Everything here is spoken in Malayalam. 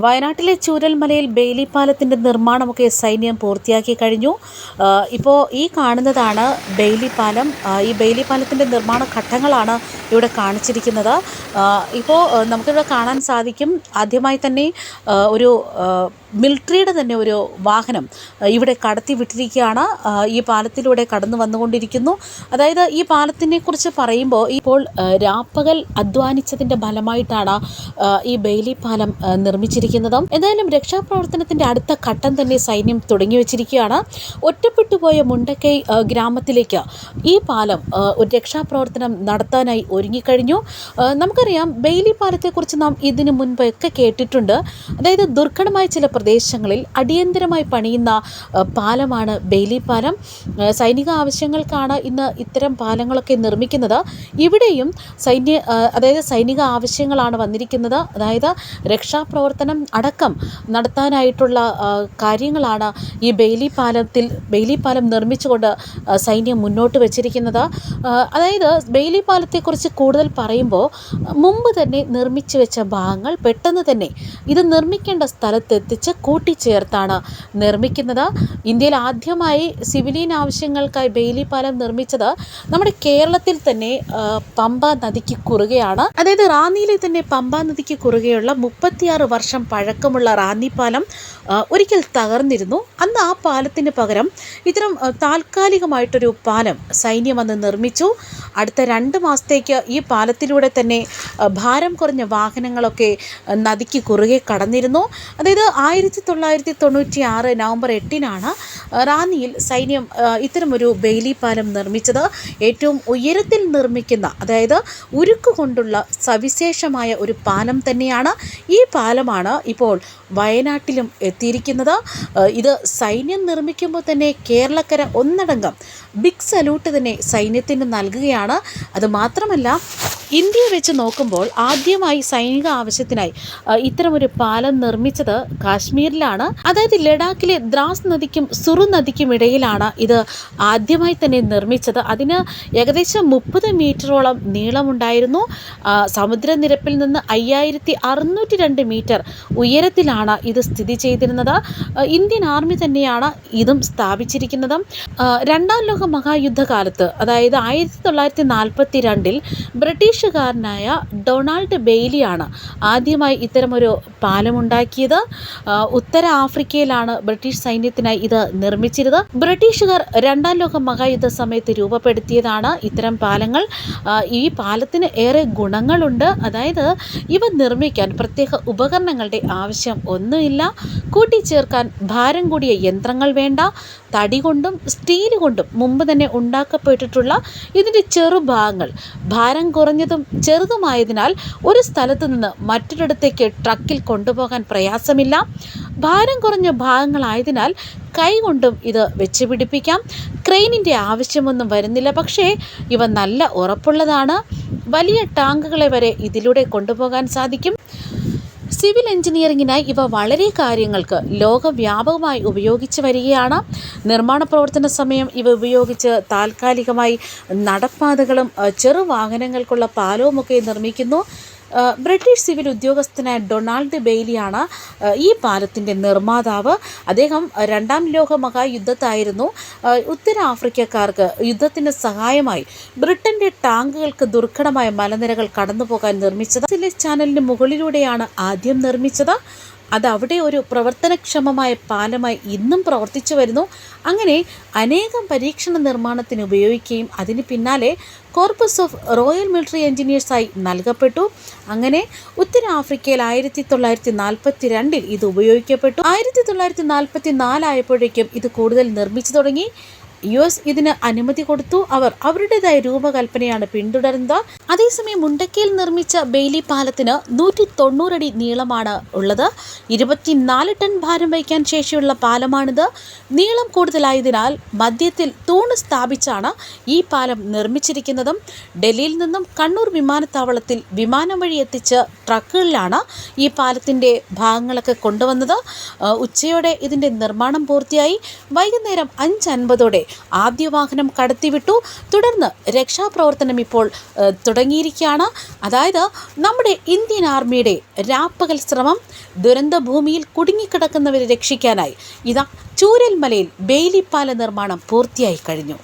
വയനാട്ടിലെ ചൂരൽമലയിൽ ബെയിലി പാലത്തിന്റെ നിർമ്മാണമൊക്കെ സൈന്യം പൂർത്തിയാക്കി കഴിഞ്ഞു. ഇപ്പോൾ ഈ കാണുന്നതാണ് ബെയിലി പാലം ഈ ബെയിലി പാലത്തിന്റെ നിർമ്മാണ ഘട്ടങ്ങളാണ് ഇവിടെ കാണിച്ചിരിക്കുന്നത്. ഇപ്പോൾ നമുക്കിവിടെ കാണാൻ സാധിക്കും ആദ്യമായി തന്നെ ഒരു മിലിറ്ററിയുടെ തന്നെ ഒരു വാഹനം ഇവിടെ കടത്തി വിട്ടിരിക്കുകയാണ്. ഈ പാലത്തിലൂടെ കടന്നു വന്നുകൊണ്ടിരിക്കുന്നു. അതായത് ഈ പാലത്തിനെ കുറിച്ച് പറയുമ്പോൾ ഇപ്പോൾ രാപ്പകൽ അധ്വാനിച്ചതിന്റെ ഫലമായിട്ടാണ് ഈ ബെയിലി പാലം നിർമ്മിച്ചിരിക്കുന്നത്. എന്തായാലും രക്ഷാപ്രവർത്തനത്തിന്റെ അടുത്ത ഘട്ടം തന്നെ സൈന്യം തുടങ്ങി വെച്ചിരിക്കുകയാണ്. ഒറ്റപ്പെട്ടുപോയ മുണ്ടക്കൈ ഗ്രാമത്തിലേക്ക് ഈ പാലം ഒരു രക്ഷാപ്രവർത്തനം നടത്താനായി ഒരുങ്ങിക്കഴിഞ്ഞു. ആ, നമുക്കറിയാം ബെയിലി പാലത്തെക്കുറിച്ച് നാം ഇതിനു മുൻപൊക്കെ കേട്ടിട്ടുണ്ട്. അതായത് ദുർഘടമായ ചില പ്രദേശങ്ങളിൽ അടിയന്തരമായി പണിയുന്ന പാലമാണ് ബെയിലി പാലം സൈനിക ആവശ്യങ്ങൾക്കാണ് ഇന്ന് ഇത്തരം പാലങ്ങളൊക്കെ നിർമ്മിക്കുന്നത്. ഇവിടെയും സൈന്യ അതായത് സൈനിക ആവശ്യങ്ങളാണ് വന്നിരിക്കുന്നത്. അതായത് രക്ഷാപ്രവർത്തനം അടക്കം നടത്താനായിട്ടുള്ള കാര്യങ്ങളാണ് ഈ ബെയിലി പാലത്തിൽ ബെയിലി പാലം നിർമ്മിച്ചുകൊണ്ട് സൈന്യം മുന്നോട്ട് വച്ചിരിക്കുന്നത്. അതായത് ബെയിലി പാലത്തെക്കുറിച്ച് കൂടുതൽ പറയുമ്പോൾ മുമ്പ് തന്നെ നിർമ്മിച്ചു വെച്ച ഭാഗങ്ങൾ പെട്ടെന്ന് തന്നെ ഇത് നിർമ്മിക്കേണ്ട സ്ഥലത്തെത്തിച്ച് കൂട്ടിച്ചേർത്താണ് നിർമ്മിക്കുന്നത്. ഇന്ത്യയിൽ ആദ്യമായി സിവിലിയൻ ആവശ്യങ്ങൾക്കായി ബെയിലി പാലം നിർമ്മിച്ചത് നമ്മുടെ കേരളത്തിൽ തന്നെ പമ്പ നദിക്ക് കുറുകയാണ്. അതായത് റാന്നിയിലെ തന്നെ പമ്പ നദിക്ക് കുറുകെയുള്ള മുപ്പത്തിയാറ് വർഷം പഴക്കമുള്ള റാന്നി പാലം ഒരിക്കൽ തകർന്നിരുന്നു. അന്ന് ആ പാലത്തിന് പകരം ഇത്തരം താൽക്കാലികമായിട്ടൊരു പാലം സൈന്യം അന്ന് നിർമ്മിച്ചു. അടുത്ത രണ്ട് മാസത്തേക്ക് ഈ പാലത്തിലൂടെ തന്നെ ഭാരം കുറഞ്ഞ വാഹനങ്ങളൊക്കെ നദിക്ക് കുറുകെ കടന്നിരുന്നു. അതായത് ആയിരത്തി തൊള്ളായിരത്തി തൊണ്ണൂറ്റി ആറ് നവംബർ എട്ടിനാണ് റാന്നിയിൽ സൈന്യം ഇത്തരമൊരു ബെയിലി പാലം നിർമ്മിച്ചത്. ഏറ്റവും ഉയരത്തിൽ നിർമ്മിക്കുന്ന അതായത് ഉരുക്ക് കൊണ്ടുള്ള സവിശേഷമായ ഒരു പാലം തന്നെയാണ് ഈ പാലമാണ് ഇപ്പോൾ വയനാട്ടിലും എത്തിയിരിക്കുന്നത്. ഇത് സൈന്യം നിർമ്മിക്കുമ്പോൾ തന്നെ കേരളക്കര ഒന്നടങ്കം ബിഗ് സല്യൂട്ട് തന്നെ സൈന്യത്തിന് നൽകുകയാണ്. അത് മാത്രമല്ല ഇന്ത്യയെ വെച്ച് നോക്കുമ്പോൾ ആദ്യമായി സൈനിക ആവശ്യത്തിനായി ഇത്തരമൊരു പാലം നിർമ്മിച്ചത് കാശ്മീരിലാണ്. അതായത് ലഡാക്കിലെ ദ്രാസ് നദിക്കും സുറു നദിക്കും ഇടയിലാണ് ഇത് ആദ്യമായി തന്നെ നിർമ്മിച്ചത്. അതിന് ഏകദേശം മുപ്പത് മീറ്ററോളം നീളമുണ്ടായിരുന്നു. സമുദ്രനിരപ്പിൽ നിന്ന് അയ്യായിരത്തി അറുന്നൂറ്റി രണ്ട് മീറ്റർ ഉയരത്തിലാണ് ഇത് സ്ഥിതി ചെയ്തിരുന്നത്. ഇന്ത്യൻ ആർമി തന്നെയാണ് ഇതും സ്ഥാപിച്ചിരിക്കുന്നത്. രണ്ടാം ലോക മഹായുദ്ധകാലത്ത് അതായത് ആയിരത്തി തൊള്ളായിരത്തി നാൽപ്പത്തി രണ്ടിൽ ബ്രിട്ടീഷുകാരനായ ഡൊണാൾഡ് ബെയ്ലിയാണ് ആദ്യമായി ഇത്തരമൊരു പാലമുണ്ടാക്കിയത്. ഉത്തര ആഫ്രിക്കയിലാണ് ബ്രിട്ടീഷ് സൈന്യത്തിനായി ഇത് നിർമ്മിച്ചിരുന്നത്. ബ്രിട്ടീഷുകാർ രണ്ടാം ലോക മഹായുദ്ധ സമയത്ത് രൂപപ്പെടുത്തിയതാണ് ഇത്തരം പാലങ്ങൾ. ഈ പാലത്തിന് ഏറെ ഗുണങ്ങളുണ്ട്. അതായത് ഇവ നിർമ്മിക്കാൻ പ്രത്യേക ഉപകരണങ്ങളുടെ ആവശ്യം ഒന്നുമില്ല. കൂട്ടിച്ചേർക്കാൻ ഭാരം കൂടിയ യന്ത്രങ്ങൾ വേണ്ട. തടി കൊണ്ടും സ്റ്റീൽ കൊണ്ടും മുമ്പ് തന്നെ ഉണ്ടാക്കപ്പെട്ടിട്ടുള്ള ഇതിന്റെ ചെറുഭാഗങ്ങൾ. ഭാരം കുറഞ്ഞതും ചെറുതുമായതിനാൽ ഒരു സ്ഥലത്ത് നിന്ന് മറ്റൊരിടത്തേക്ക് ട്രക്കിൽ കൊണ്ടുപോകാൻ പ്രയാസമില്ല. ഭാരം കുറഞ്ഞ ഭാഗങ്ങളായതിനാൽ കൈകൊണ്ടും ഇത് വെച്ച് പിടിപ്പിക്കാം. ക്രെയിനിന്റെ ആവശ്യമൊന്നും വരുന്നില്ല. പക്ഷേ ഇവ നല്ല ഉറപ്പുള്ളതാണ്. വലിയ ടാങ്കുകളെ വരെ ഇതിലൂടെ കൊണ്ടുപോകാൻ സാധിക്കും. സിവിൽ എഞ്ചിനീയറിംഗിനായി ഇവ വളരെ കാര്യങ്ങൾക്ക് ലോകവ്യാപകമായി ഉപയോഗിച്ച് വരികയാണ്. നിർമ്മാണ പ്രവർത്തന സമയം ഇവ ഉപയോഗിച്ച് താൽക്കാലികമായി നടപ്പാതകളും ചെറു ചെറുവാഹനങ്ങൾക്കുള്ള പാലവുമൊക്കെ നിർമ്മിക്കുന്നു. ബ്രിട്ടീഷ് സിവിൽ ഉദ്യോഗസ്ഥനായ ഡൊണാൾഡ് ബെയ്ലിയാണ് ഈ പാലത്തിന്റെ നിർമ്മാതാവ്. അദ്ദേഹം രണ്ടാം ലോക മഹായുദ്ധത്തായിരുന്നു. ഉത്തര ഉത്തരാഫ്രിക്കക്കാർക്ക് യുദ്ധത്തിന് സഹായമായി ബ്രിട്ടന്റെ ടാങ്കുകൾക്ക് ദുർഘടമായ മലനിരകൾ കടന്നു പോകാൻ നിർമ്മിച്ചത്. സിലെ ചാനലിന് മുകളിലൂടെയാണ് ആദ്യം നിർമ്മിച്ചത്. അത് അവിടെ ഒരു പ്രവർത്തനക്ഷമമായ പാലമായി ഇന്നും പ്രവർത്തിച്ചു വരുന്നു. അങ്ങനെ അനേകം പരീക്ഷണ നിർമ്മാണത്തിന് ഉപയോഗിക്കുകയും അതിന് പിന്നാലെ കോർപ്പസ് ഓഫ് റോയൽ മിലിറ്ററി എഞ്ചിനീയേഴ്സായി നൽകപ്പെട്ടു. അങ്ങനെ ഉത്തരാഫ്രിക്കയിൽ ആയിരത്തി തൊള്ളായിരത്തി നാൽപ്പത്തി രണ്ടിൽ ഇത് ഉപയോഗിക്കപ്പെട്ടു. ആയിരത്തി തൊള്ളായിരത്തി നാൽപ്പത്തി നാലായപ്പോഴേക്കും ഇത് കൂടുതൽ നിർമ്മിച്ചു തുടങ്ങി. യു എസ് ഇതിന് അനുമതി കൊടുത്തു. അവർ അവരുടേതായ രൂപകൽപ്പനയാണ് പിന്തുടരുന്നത് അതേസമയം മുണ്ടക്കയിൽ നിർമ്മിച്ച ബെയിലി പാലത്തിന് നൂറ്റി തൊണ്ണൂറടി നീളമാണ് ഉള്ളത്. ഇരുപത്തിനാല് ടൺ ഭാരം വഹിക്കാൻ ശേഷിയുള്ള പാലമാണിത്. നീളം കൂടുതലായതിനാൽ മധ്യത്തിൽ തൂണ് സ്ഥാപിച്ചാണ് ഈ പാലം നിർമ്മിച്ചിരിക്കുന്നതും. ഡൽഹിയിൽ നിന്നും കണ്ണൂർ വിമാനത്താവളത്തിൽ വിമാനം വഴി എത്തിച്ച് ട്രക്കുകളിലാണ് ഈ പാലത്തിന്റെ ഭാഗങ്ങളൊക്കെ കൊണ്ടുവന്നത്. ഉച്ചയോടെ ഇതിന്റെ നിർമ്മാണം പൂർത്തിയായി. വൈകുന്നേരം അഞ്ച് അൻപതോടെ ആദ്യ വാഹനം കടത്തിവിട്ടു. തുടർന്ന് രക്ഷാപ്രവർത്തനം ഇപ്പോൾ ഏഹ്, തുടങ്ങിയിരിക്കുകയാണ്. അതായത് നമ്മുടെ ഇന്ത്യൻ ആർമിയുടെ രാപ്പകൽ ശ്രമം ദുരന്തഭൂമിയിൽ കുടുങ്ങിക്കിടക്കുന്നവരെ രക്ഷിക്കാനായി. ഇതാ ചൂരൽമലയിൽ ബെയിലിപ്പാല നിർമ്മാണം പൂർത്തിയായി കഴിഞ്ഞു.